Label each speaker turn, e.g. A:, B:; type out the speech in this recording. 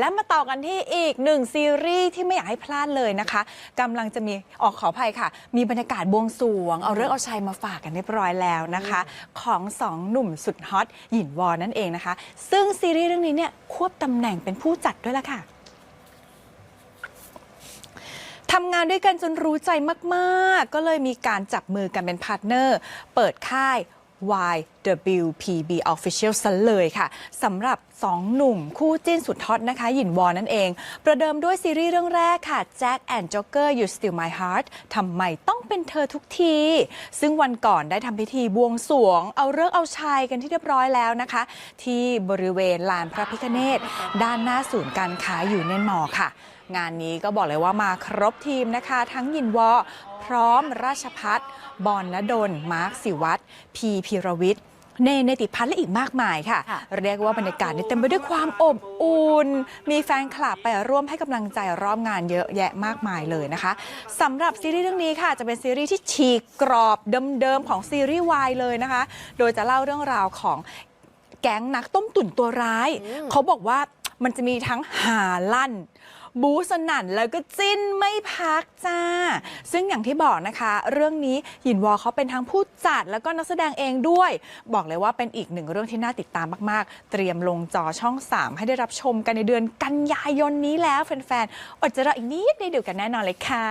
A: และมาต่อกันที่อีกหนึ่งซีรีส์ที่ไม่อยากให้พลาดเลยนะคะกำลังจะมีออกขออภัยค่ะ มีบรรยากาศบวงสรวง เอาเรื่องเอาชัยมาฝากกันเรียบร้อยแล้วนะคะ ของสองหนุ่มสุดฮอตหยินวอนั่นเองนะคะ ซึ่งซีรีส์เรื่องนี้เนี่ยควบตำแหน่งเป็นผู้จัดด้วยล่ะค่ะทำงานด้วยกันจนรู้ใจมาก ๆ ก็เลยมีการจับมือกันเป็นพาร์ทเนอร์ เปิดค่าย YWPB Official ซะเลยค่ะสำหรับ 2 หนุ่มคู่จิ้นสุดฮอตนะคะ หยินวอนั่นเอง ประเดิมด้วยซีรีส์เรื่องแรกค่ะ Jack and Joker You Still My Heart ทำไมต้อง เป็นเธอทุกที ซึ่งวันก่อนได้ทำพิธีบวงสรวง เอาเลิกเอาชัยกันที่เรียบร้อยแล้วนะคะ ที่บริเวณลานพระพิฆเนศด้านหน้าศูนย์การค้าอยู่เนนมอค่ะ งานนี้ก็บอกเลยว่ามาครบทีมนะคะ ทั้งยินวอพร้อมราชพัฒน์บอลนดลมาร์คสิวัตรพีพีรวิทย์ เนเนติพัฒน์และอีกมากมายค่ะ
B: ค่ะ
A: เรียกว่าบรรยากาศนี่เต็มไปด้วยความอบอุ่น มีแฟนคลับไปร่วมให้กำลังใจรอบงานเยอะแยะมากมายเลยนะคะสำหรับซีรีส์เรื่องนี้ค่ะ จะเป็นซีรีส์ที่ฉีกกรอบเดิมๆของซีรีส์วายเลยนะคะ โดยจะเล่าเรื่องราวของแก๊งนักต้มตุ๋นตัวร้าย เขาบอกว่ามันจะมีทั้งหาลั่น บูสนั่นแล้วก็จิ้นไม่พักจ้า ซึ่งอย่างที่บอกนะคะ เรื่องนี้หยินวอเขาเป็นทั้งผู้จัดแล้วก็นักแสดงเองด้วย บอกเลยว่าเป็นอีกหนึ่งเรื่องที่น่าติดตามมาก ๆ เตรียมลงจอช่อง 3 ให้ได้รับชมกันในเดือนกันยายนนี้แล้วแฟนๆอดใจรออีกนิดเดียวกันแน่นอนเลยค่ะ